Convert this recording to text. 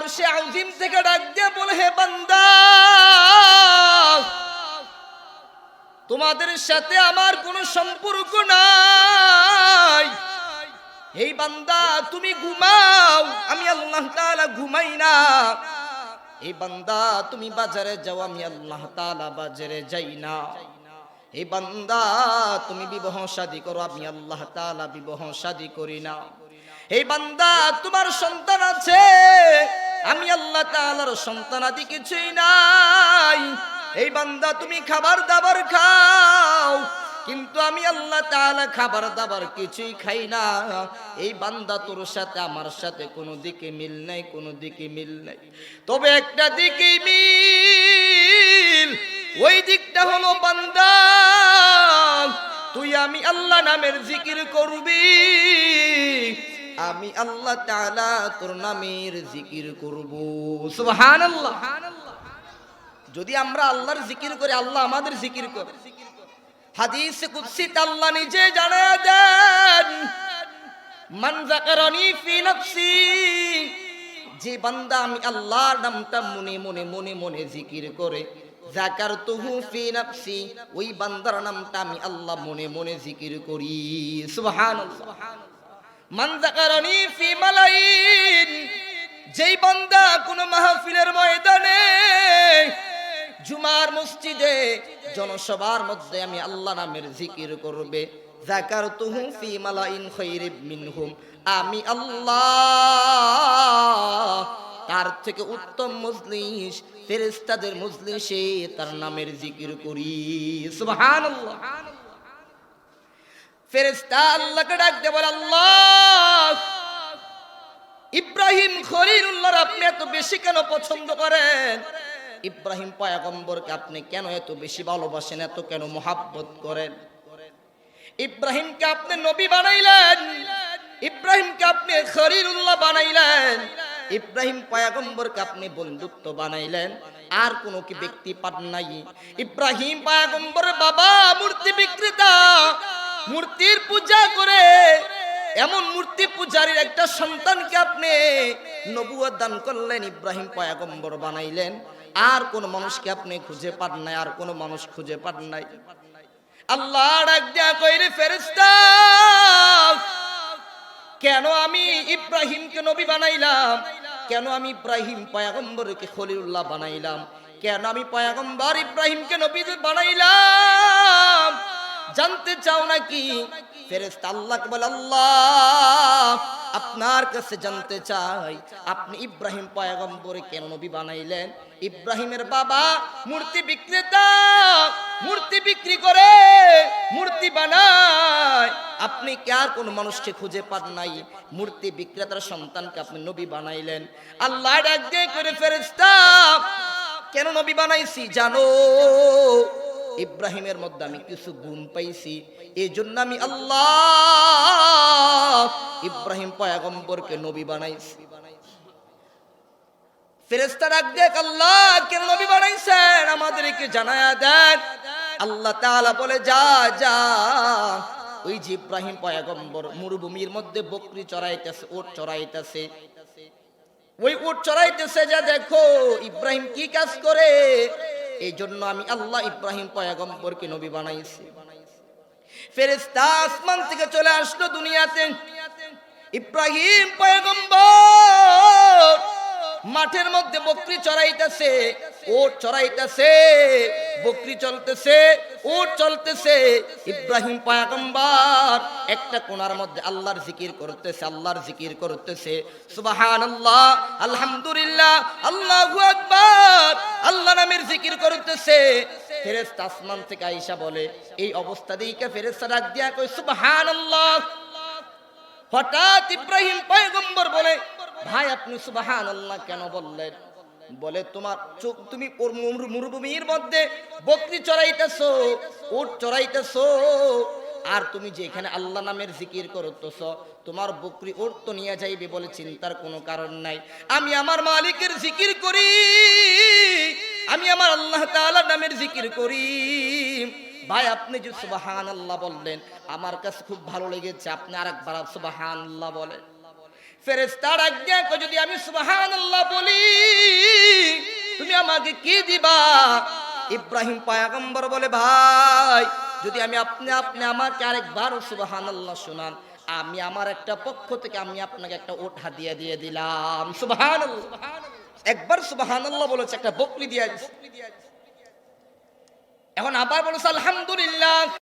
আর সে আউজিম থেকে ডাক দিয়ে বলে, হে বান্দা, তোমাদের সাথে আমার কোনো সম্পর্ক নাই। এই বান্দা, তুমি ঘুমাও, আমি আল্লাহ তাআলা ঘুমাই না। এই বান্দা, তুমি বাজারে যাও, আমি আল্লাহ তাআলা বাজারে যাই না। এই বান্দা, তুমি বিবাহ শাদী করো, আমি আল্লাহ তাআলা বিবাহ শাদী করি না। এই বান্দা, তোমার সন্তান আছে আল্লাহ তাআলার সন্তান আদি কিছুই নাই। এই বান্দা, তুমি খাবার দাবার খাও, কিন্তু আমি আল্লাহ তাআলা খাবার দাবার কিছুই খাই না। এই বান্দা তোর সাথে, আমার সাথে কোনো দিকে মিল নাই, কোনো দিকে মিল নাই। তবে একটা দিকে মিল, ওই দিকটা হলো বান্দা, তুই আমি আল্লাহ নামের জিকির করবি। আমি আল্লাহ তাআলা তোর নামের জিকির করব। সুবহানাল্লাহ। যদি আমরা আল্লাহর জিকির করে, আল্লাহ আমাদের জিকির করে হাদিস কুদসিত আল্লাহ নিজে জানায় দেন, মান যাকারানি ফি নাফসি যে বান্দা আমি আল্লাহর নামটা মনে মনে মনে মনে জিকির করে, যাকারতুহু ফি নাফসি ওই বান্দার নামটা আমি আল্লাহ মনে মনে জিকির করি। সুবহানাল্লাহ। যেই বান্দা কোন মাহফিলের ময়দানে জুমার মসজিদে জনসভার মধ্যে আমি আল্লাহ নামের জিকির করবে জাকার আমি আল্লাহ তার থেকে উত্তম মজলিস ফেরেস্তাদের মজলিসে তার নামের জিকির করি। সুবহানাল্লাহ। ইব্রাহিম খলিলুল্লাহর আপনি এত বেশি কেন পছন্দ করেন? ইব্রাহিম পয়গম্বরকে আপনি কেন এত বেশি ভালোবাসেন, এত কেন মোহাব্বত করেন? ইব্রাহিমকে আপনি নবী বানাইলেন। ইব্রাহিমকে আপনি খলিলুল্লাহ বানাইলেন। ইব্রাহিম পয়গম্বরকে আপনি বন্ধুত্ব বানাইলেন। আর কোন কি ব্যক্তি পান নাই? ইব্রাহিম পয়গম্বর বাবা, মূর্তি বিক্রেতা। মূর্তির পূজা করে, এমন মূর্তি পূজারীর একটা সন্তানকে আপনি নবুয়ত দান করলেন, ইব্রাহিম পয়াগম্বর বানাইলেন। আর কোন মানুষকে আপনি খুঁজে পান নাই, আর কোন মানুষ খুঁজে পান নাই। আল্লাহ কেন আমি ইব্রাহিমকে নবী বানাইলাম? কেন আমি ইব্রাহিম পয়াগম্বরকে খলিলুল্লাহ বানাইলাম? কেন আমি পয়াগম্বর ইব্রাহিমকে নবী বানাইলাম? জানতে চাও নাকি? বলে, আল্লাহ, আপনার কাছে জানতে চাই, আপনি ইব্রাহিম পয়গম্বরে কেন নবী বানাইলেন? ইব্রাহিমের বাবা মূর্তি বিক্রেতা, মূর্তি বিক্রি করে, মূর্তি বানায়। আপনি কে আর কোন মানুষকে খুঁজে পান নাই? মূর্তি বিক্রেতার সন্তানকে আপনি নবী বানাইলেন। আল্লাহ ডাক দিয়ে করে ফেরেস্তা কেন নবী বানাইছি? জানো ইব্রাহিমের মধ্যে আমি কিছু গুণ পাইছি। এই জন্য আমি আল্লাহ ইব্রাহিম পয়াগম্বরকে নবী বানাইছি। বলে, যা যা। ওই যে ইব্রাহিম পয়াগম্বর মরুভূমির মধ্যে বকরি চড়াইতেছে, ওট চড়াইতেছে। ওই উট চড়াইতেছে যা দেখো, ইব্রাহিম কি কাজ করে? এই জন্য আমি আল্লাহ ইব্রাহিম পয়াগম্বরকে নবী বানাইছি। ফেরেস্তা আসমান থেকে চলে আসলো দুনিয়াতে। ইব্রাহিম পয়াগম্বর মাঠের মধ্যে বকরি চড়াইতেছে ও চড়াইতেছে। বকরি চলতেছে ওট চলতেছে। ইব্রাহিম পয়গম্বর একটা কোনার মধ্যে আল্লাহর জিকির করতেছে, আল্লাহর জিকির করতেছে। সুবহানাল্লাহ, আলহামদুলিল্লাহ, আল্লাহু আকবার, আল্লাহ নামের জিকির করতেছে। ফেরেশতা আসমান থেকে আয়েশা বলে, এই অবস্থা দিকে ফেরেশতা ডাক দিয়া কই সুবহানাল্লাহ হঠাৎ ইব্রাহিম পয়গম্বর বলে, ভাই, আপনি সুবাহান আল্লাহ কেন বললেন? বলে, তোমার চোখ তুমি ওর মরুভূমির মধ্যে বকরি চড়াইতেছো, উট চড়াইতেছো। আর তুমি যে এখানে আল্লাহ নামের জিকির করতেছ, তোমার বকরি ওট তো নিয়ে যাইবে বলে চিন্তার কোনো কারণ নাই। আমি আমার মালিকের জিকির করি, আমি আমার আল্লাহ তাআলা নামের জিকির করি। ভাই, আপনি যে সুবাহান আল্লাহ বললেন, আমার কাছে খুব ভালো লেগেছে, আপনি আরেকবার সুবাহান আল্লাহ বলেন। ফেরেস্তার আজ্ঞা যদি আমি সুবহানাল্লাহ বলি, তুমি আমাকে কি দিবা? ইব্রাহিম পায়াগম্বর বলে, ভাই, যদি আমি আপনি আপনি আমাকে আরেকবার সুবহানাল্লাহ শোনান, আমি আমার একটা পক্ষ থেকে আমি আপনাকে একটা ওঠা দিয়ে দিয়ে দিলাম। সুবহানাল্লাহ। একবার সুবহানাল্লাহ বলেছে, একটা বকরি দিয়ে। এখন আবার বলেছে, আলহামদুলিল্লাহ।